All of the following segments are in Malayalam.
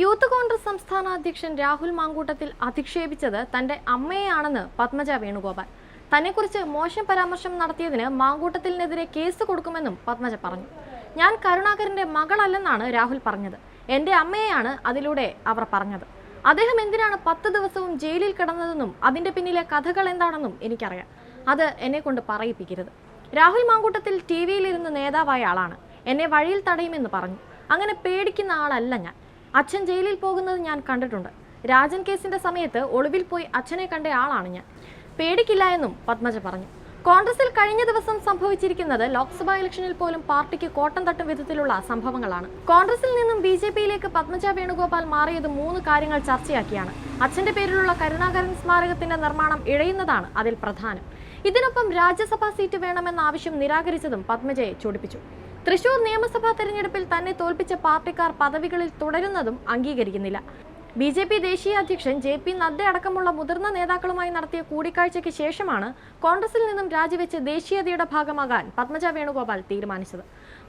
യൂത്ത് കോൺഗ്രസ് സംസ്ഥാന അധ്യക്ഷൻ രാഹുൽ മാങ്കൂട്ടത്തിൽ അധിക്ഷേപിച്ചത് തന്റെ അമ്മയെയാണെന്ന് പത്മജ വേണുഗോപാൽ. തന്നെക്കുറിച്ച് മോശം പരാമർശം നടത്തിയതിന് മാങ്കൂട്ടത്തിനെതിരെ കേസ് കൊടുക്കുമെന്നും പത്മജ പറഞ്ഞു. ഞാൻ കരുണാകരന്റെ മകളല്ലെന്നാണ് രാഹുൽ പറഞ്ഞത്. എന്റെ അമ്മയെയാണ് അതിലൂടെ അവർ പറഞ്ഞത്. അദ്ദേഹം എന്തിനാണ് പത്ത് ദിവസവും ജയിലിൽ കിടന്നതെന്നും അതിന്റെ പിന്നിലെ കഥകൾ എന്താണെന്നും എനിക്കറിയാം. അത് എന്നെ കൊണ്ട് പറയിപ്പിക്കരുത്. രാഹുൽ മാങ്കൂട്ടത്തിൽ ടി വിയിലിരുന്ന് നേതാവായ ആളാണ്. എന്നെ വഴിയിൽ തടയുമെന്ന് പറഞ്ഞു. അങ്ങനെ പേടിക്കുന്ന ആളല്ല ഞാൻ. അച്ഛൻ ജയിലിൽ പോകുന്നത് ഞാൻ കണ്ടിട്ടുണ്ട്. രാജൻ കേസിന്റെ സമയത്ത് ഒളിവിൽ പോയി അച്ഛനെ കണ്ട ആളാണ് ഞാൻ. പേടിക്കില്ല എന്നും പത്മജ പറഞ്ഞു. കോൺഗ്രസിൽ കഴിഞ്ഞ ദിവസം സംഭവിച്ചിരിക്കുന്നത് ലോക്സഭാ ഇലക്ഷനിൽ പോലും പാർട്ടിക്ക് കോട്ടം തട്ടും വിധത്തിലുള്ള സംഭവങ്ങളാണ്. കോൺഗ്രസിൽ നിന്നും ബി ജെ പിയിലേക്ക് പത്മജ വേണുഗോപാൽ മാറിയത് മൂന്ന് കാര്യങ്ങൾ ചർച്ചയാക്കിയാണ്. അച്ഛന്റെ പേരിലുള്ള കരുണാകരൻ സ്മാരകത്തിന്റെ നിർമ്മാണം ഇഴയുന്നതാണ് അതിൽ പ്രധാനം. ഇതിനൊപ്പം രാജ്യസഭാ സീറ്റ് വേണമെന്ന ആവശ്യം നിരാകരിച്ചതും പത്മജയെ ചൊടിപ്പിച്ചു. തൃശൂർ നിയമസഭാ തെരഞ്ഞെടുപ്പിൽ തന്നെ തോൽപ്പിച്ച പാർട്ടിക്കാർ പദവികളിൽ തുടരുന്നതും അംഗീകരിക്കുന്നില്ല. ബി ജെ പി ദേശീയ അധ്യക്ഷൻ ജെ പി നദ്ദ അടക്കമുള്ള മുതിർന്ന നേതാക്കളുമായി നടത്തിയ കൂടിക്കാഴ്ചയ്ക്ക് ശേഷമാണ് കോൺഗ്രസിൽ നിന്നും രാജിവെച്ച് ദേശീയതയുടെ ഭാഗമാകാൻ പത്മജ വേണുഗോപാൽ തീരുമാനിച്ചത്.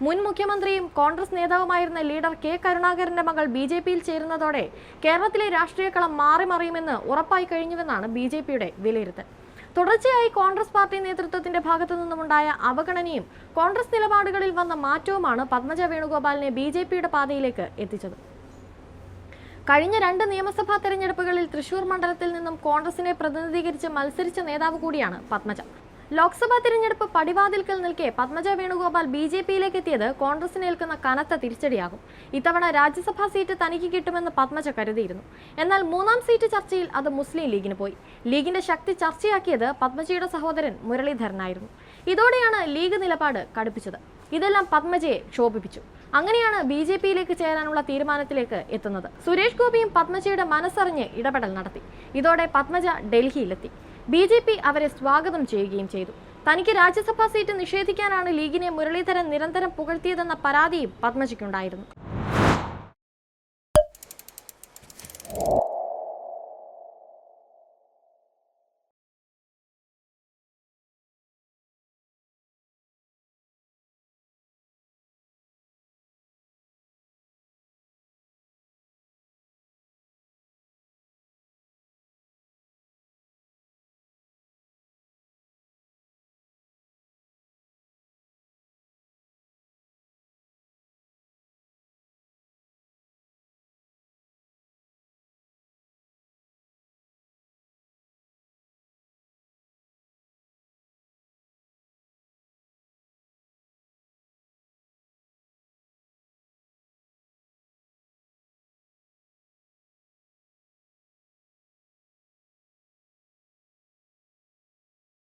മുൻ മുഖ്യമന്ത്രിയും കോൺഗ്രസ് നേതാവുമായിരുന്ന ലീഡർ കെ കരുണാകരന്റെ മകൾ ബി ജെ പിയിൽ ചേരുന്നതോടെ കേരളത്തിലെ രാഷ്ട്രീയ കളം മാറി മറിയുമെന്ന് ഉറപ്പായി കഴിഞ്ഞുവെന്നാണ് ബി ജെ പിയുടെ വിലയിരുത്തൽ. തുടർച്ചയായി കോൺഗ്രസ് പാർട്ടി നേതൃത്വത്തിന്റെ ഭാഗത്തു നിന്നുമുണ്ടായ അവഗണനയും കോൺഗ്രസ് നിലപാടുകളിൽ വന്ന മാറ്റവുമാണ് പത്മജ വേണുഗോപാലിനെ ബി ജെ പിയുടെ പാതയിലേക്ക് എത്തിച്ചത്. കഴിഞ്ഞ രണ്ട് നിയമസഭാ തെരഞ്ഞെടുപ്പുകളിൽ തൃശൂർ മണ്ഡലത്തിൽ നിന്നും കോൺഗ്രസിനെ പ്രതിനിധീകരിച്ച് മത്സരിച്ച നേതാവ് കൂടിയാണ് പത്മജ. ലോക്സഭാ തിരഞ്ഞെടുപ്പ് പടിവാതിൽക്കൽ നിൽക്കെ പത്മജ വേണുഗോപാൽ ബി ജെ പിയിലേക്ക് എത്തിയത് കോൺഗ്രസിന് ഏൽക്കുന്ന കനത്ത തിരിച്ചടിയാകും. ഇത്തവണ രാജ്യസഭാ സീറ്റ് തനിക്ക് കിട്ടുമെന്ന് പത്മജ കരുതിയിരുന്നു. എന്നാൽ മൂന്നാം സീറ്റ് ചർച്ചയിൽ അത് മുസ്ലിം ലീഗിന് പോയി. ലീഗിന്റെ ശക്തി ചർച്ചയാക്കിയത് പത്മജയുടെ സഹോദരൻ മുരളീധരനായിരുന്നു. ഇതോടെയാണ് ലീഗ് നിലപാട് കടുപ്പിച്ചത്. ഇതെല്ലാം പത്മജയെ ക്ഷോഭിപ്പിച്ചു. അങ്ങനെയാണ് ബി ജെ പിയിലേക്ക് ചേരാനുള്ള തീരുമാനത്തിലേക്ക് എത്തുന്നത്. സുരേഷ് ഗോപിയും പത്മജയുടെ മനസ്സറിഞ്ഞ് ഇടപെടൽ നടത്തി. ഇതോടെ പത്മജ ഡൽഹിയിലെത്തി. ബി ജെ പി അവരെ സ്വാഗതം ചെയ്യുകയും ചെയ്തു. തനിക്ക് രാജ്യസഭാ സീറ്റ് നിഷേധിക്കാനാണ് ലീഗിനെ മുരളീധരൻ നിരന്തരം പുകഴ്ത്തിയതെന്ന പരാതിയും പത്മജിക്കുണ്ടായിരുന്നു.